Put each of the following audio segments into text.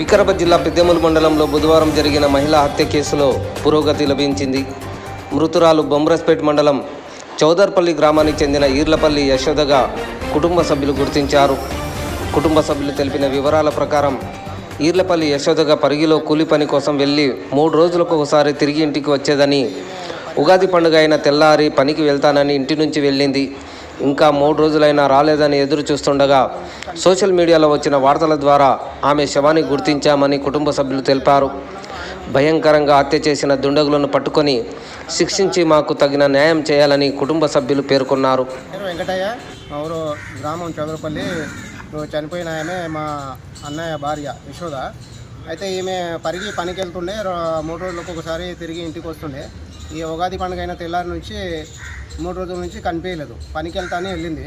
వికారాబాద్ జిల్లా పెద్దెములు మండలంలో బుధవారం జరిగిన మహిళా హత్య కేసులో పురోగతి లభించింది. మృతురాలు బొమ్రస్పేట్ మండలం చౌదర్పల్లి గ్రామానికి చెందిన ఈర్లపల్లి యశోదగా కుటుంబ సభ్యులు గుర్తించారు. కుటుంబ సభ్యులు తెలిపిన వివరాల ప్రకారం ఈర్లపల్లి యశోదగా పరిగిలో కూలి పని కోసం వెళ్ళి మూడు రోజులకు ఒకసారి తిరిగి ఇంటికి వచ్చేదని ఉగాది పండుగ అయిన తెల్లారి పనికి వెళ్తానని ఇంటి నుంచి వెళ్ళింది. ఇంకా మూడు రోజులైనా రాలేదని ఎదురు చూస్తుండగా సోషల్ మీడియాలో వచ్చిన వార్తల ద్వారా ఆమె శవాన్ని గుర్తించామని కుటుంబ సభ్యులు తెలిపారు. భయంకరంగా హత్య చేసిన దుండగులను పట్టుకొని శిక్షించి మాకు తగిన న్యాయం చేయాలని కుటుంబ సభ్యులు పేర్కొన్నారు. వెంకటయ్య మా ఊరు గ్రామం చౌదరపల్లి. చనిపోయిన ఆమె మా అన్నయ్య భార్య యశోద. అయితే ఈమె పరిగి పనికి వెళ్తుండే మూడు రోజులకు ఒకసారి తిరిగి ఇంటికి వస్తుండే. ఈ ఉగాది పండుగ అయిన తెల్లారి నుంచి మూడు రోజుల నుంచి కనిపించలేదు. పనికి వెళ్తానే వెళ్ళింది.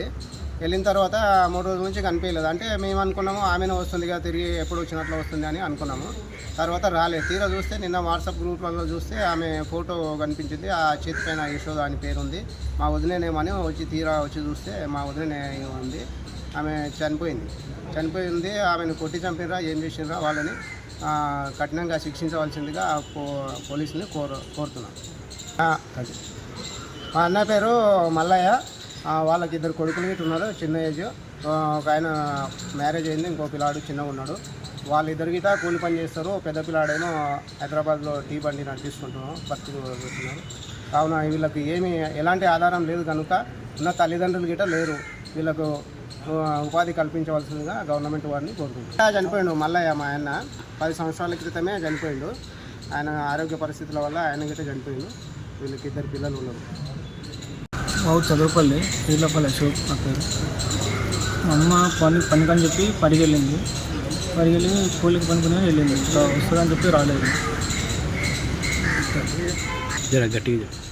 వెళ్ళిన తర్వాత మూడు రోజుల నుంచి కనిపించలేదు. అంటే మేము అనుకున్నాము ఆమెనే వస్తుందిగా తిరిగి ఎప్పుడు వచ్చినట్లు వస్తుంది అని అనుకున్నాము. తర్వాత రాలేదు. తీరా చూస్తే నిన్న వాట్సాప్ గ్రూప్లలో చూస్తే ఆమె ఫోటో కనిపించింది. ఆ చేతి పైన యశోద అని పేరు ఉంది. మా వదిలేనేమని వచ్చి తీరా వచ్చి చూస్తే మా వదిలేనే ఉంది ఆమె చనిపోయింది. చనిపోయింది. ఆమెను కొట్టి చంపినరా ఏం చేసినరా వాళ్ళని కఠినంగా శిక్షించవలసిందిగా పో పోలీసుని కోరు కోరుతున్నాను అది మా అన్న పేరు మల్లయ్య. వాళ్ళకి ఇద్దరు కొడుకులు గిట్ ఉన్నారు చిన్న ఏజ్ ఒక ఆయన మ్యారేజ్ అయింది ఇంకో పిల్లాడు చిన్నగా ఉన్నాడు. వాళ్ళిద్దరు గిట కూలి పని చేస్తారు. పెద్ద పిల్లాడేమో హైదరాబాద్లో టీ బండి నడిపిస్తుంటున్నాం బతుకు పెడుతున్నారు కావున వీళ్ళకి ఏమి ఎలాంటి ఆధారం లేదు కనుక ఉన్న తల్లిదండ్రులు గిట లేరు. వీళ్ళకు ఉపాధి కల్పించవలసిందిగా గవర్నమెంట్ వారిని కోరుకుంటున్నాం చనిపోయిండు మల్లయ్య మా ఆయన పది సంవత్సరాల క్రితమే చనిపోయిండు. ఆయన ఆరోగ్య పరిస్థితుల వల్ల ఆయన గిట్ట చనిపోయిండు. వీళ్ళకి ఇద్దరు పిల్లలు ఉన్నారు. ఊరు చదువుపల్లి శ్రీలపల్లి అశోక్ నా పేరు. మా అమ్మ పని పనికని చెప్పి పరిగెళ్ళింది పరిగెళ్ళి కూలికి పనుకుని వెళ్ళింది. ఇంకా వస్తుందని చెప్పి రాలేదు. జర గట్టిగా చెప్పు.